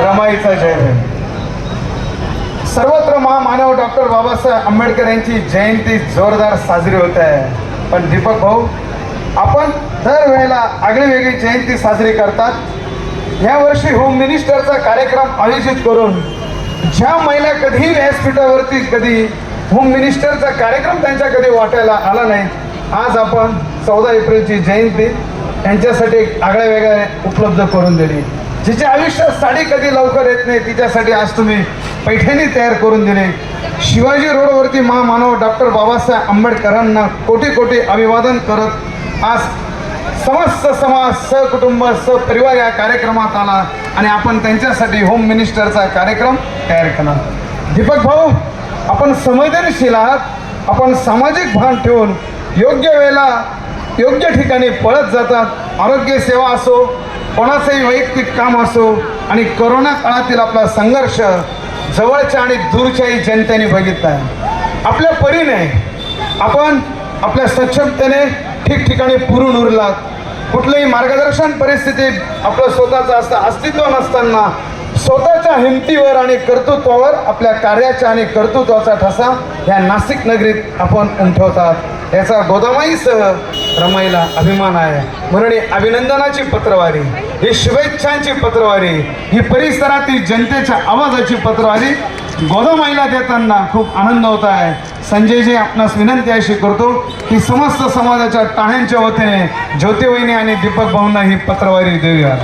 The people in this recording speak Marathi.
रमाईचा जय भीम. सर्वत्र महामानव डॉक्टर बाबासाहेब आंबेडकर यांची जयंती जोरदार साजरी होत आहे. पण दीपक भाऊ आपण दरवेळेला आगळी वेगळी जयंती साजरी करतात. या वर्षी होम मिनिस्टरचा कार्यक्रम आयोजित करून ज्या महिला कधीही व्यासपीठावरती कधी होम मिनिस्टरचा कार्यक्रम त्यांच्या कधी वाटायला आला नाही आज आपण चौदा एप्रिलची जयंती त्यांच्यासाठी आगळ्या वेगळ्या उपलब्ध करून दिली. जिच्या आयुष्यात साडी कधी लवकर येत नाही तिच्यासाठी आज तुम्ही पैठणी तयार करून दिले. शिवाजी रोडवरती महामानव डॉक्टर बाबासाहेब आंबेडकरांना कोटी कोटी अभिवादन करत आज समस्त समाज सहकुटुंब सहपरिवार या कार्यक्रमात आला आणि आपण त्यांच्यासाठी होम मिनिस्टरचा कार्यक्रम तयार केला. दीपक भाऊ आपण संवेदनशील आहात. आपण सामाजिक भान ठेवून योग्य वेळेला योग्य ठिकाणी पळत जातात. आरोग्य सेवा असो कोणाचंही वैयक्तिक काम असो आणि करोना काळातील आपला संघर्ष जवळच्या आणि दूरच्याही जनतेने बघितला आहे. आपल्या परीने आपण आपल्या सक्षमतेने ठिकठिकाणी पुरून उरलात. कुठलंही मार्गदर्शन परिस्थितीत आपलं स्वतःचं असतं अस्तित्व नसताना स्वतःच्या हिमतीवर आणि कर्तृत्वावर आपल्या कार्याच्या आणि कर्तृत्वाचा ठसा या नाशिक नगरीत आपण उमठवतात. याचा गोदामाईसह रमाईला अभिमान आहे. म्हणून अभिनंदनाची पत्रवारी ही शुभेच्छांची पत्रवारी ही परिसरातील जनतेच्या आवाजाची पत्रवारी गोदामाईला देताना खूप आनंद होत आहे. संजयजी आपणास विनंती अशी करतो की समस्त समाजाच्या टाळ्यांच्या वतीने ज्योतिवहिनी आणि दीपक भाऊंना ही पत्रवारी देऊया.